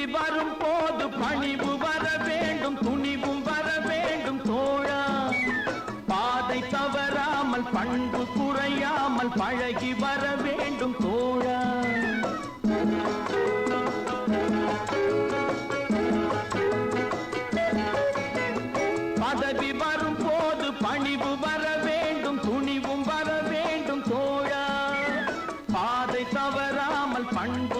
திரும்பி வரும் போது பணிவு வர வேண்டும் துணிவும் வர வேண்டும் தோழா. பாதை தவறாமல் பண்பு குறையாமல் பழகி வர வேண்டும் தோழா. பதவி வரும் போது பணிவு வர வேண்டும் துணிவும் வர வேண்டும் தோழா. பாதை தவறாமல் பண்பு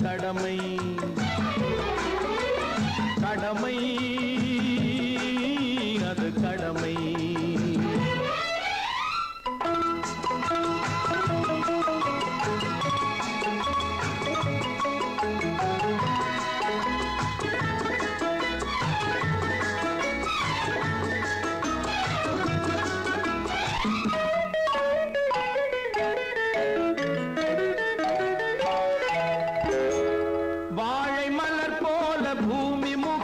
கடமை. கடமை.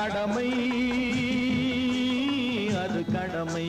கடமை அது கடமை.